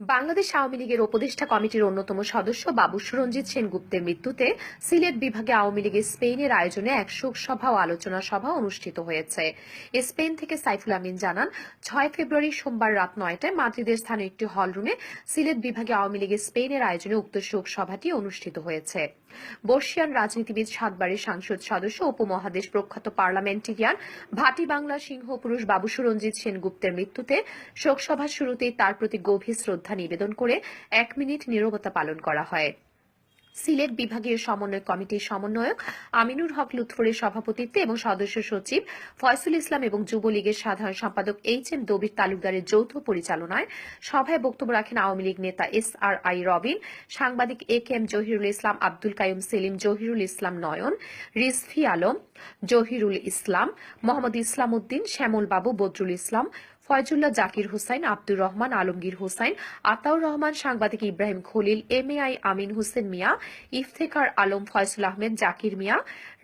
বাংলাদেশ আওয়ামী লীগের উপদেষ্টা কমিটির অন্যতম সদস্য বাবু সুরঞ্জিত সেনগুপ্তের মৃত্যুতে সিলেট বিভাগে আওয়ামী লীগের স্পেনের আয়োজনে এক শোক সভা ও আলোচনা সভা অনুষ্ঠিত হয়েছে। স্পেন থেকে সাইফুল আমিন জানান, ছয় ফেব্রুয়ারি সোমবার রাত নয়টায় মাদ্রিদের স্থানীয় একটি হলরুমে সিলেট বিভাগে আওয়ামী লীগের স্পেনের আয়োজনে উক্ত শোক সভাটি অনুষ্ঠিত হয়েছে। বর্ষিয়ান রাজনীতিবিদ সাতবারের সাংসদ সদস্য, উপমহাদেশ প্রখ্যাত পার্লামেন্টেরিয়ান, ভাটি বাংলা সিংহ পুরুষ বাবু রঞ্জিত সেনগুপ্তের মৃত্যুতে শোকসভার শুরুতেই তার প্রতি গভীর শ্রদ্ধা নিবেদন করে এক মিনিট নীরবতা পালন করা হয়। সিলেট বিভাগীয় সমন্বয় কমিটির সমন্বয়ক আমিনুর হক লুৎফরের সভাপতিত্বে এবং সদস্য সচিব ফয়সুল ইসলাম এবং যুবলীগের সাধারণ সম্পাদক এইচ এম দবির তালুকদারের যৌথ পরিচালনায় সভায় বক্তব্য রাখেন আওয়ামী লীগ নেতা এস আর আই রবিন, সাংবাদিক A K M Zahirul Islam, Abdul Kayum Selim, Zahirul Islam Nayan, Rizvi Alam, Zahirul Islam, Mohammad Islam Uddin Shyamal Babu Badrul Islam Faizullah Zakir Hossain, Abdur Rahman, Alamgir Hossain, Ataur Rahman, সাংবাদিক Ibrahim Khalil M A I Amin Hossain Mia, Iftekhar Alam Faysul Ahmed, Zakir Mia,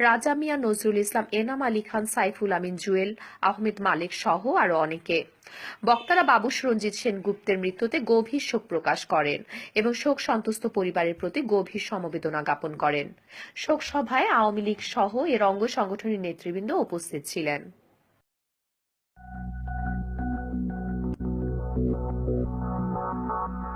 Raja Mia Nazrul ইসলাম, এনাম আলী খান, সাইফুল আমিন জুয়েল, আহমেদ মালিক সহ আরও অনেকে। বক্তারা বাবু সুরঞ্জিত সেনগুপ্তের মৃত্যুতে গভীর শোক প্রকাশ করেন এবং শোক সন্তুষ্ট পরিবারের প্রতি গভীর সমবেদনা জ্ঞাপন করেন। শোক সভায় আওয়ামী লীগ সহ এর অঙ্গ সংগঠনের নেতৃবৃন্দ উপস্থিত ছিলেন। Thank you.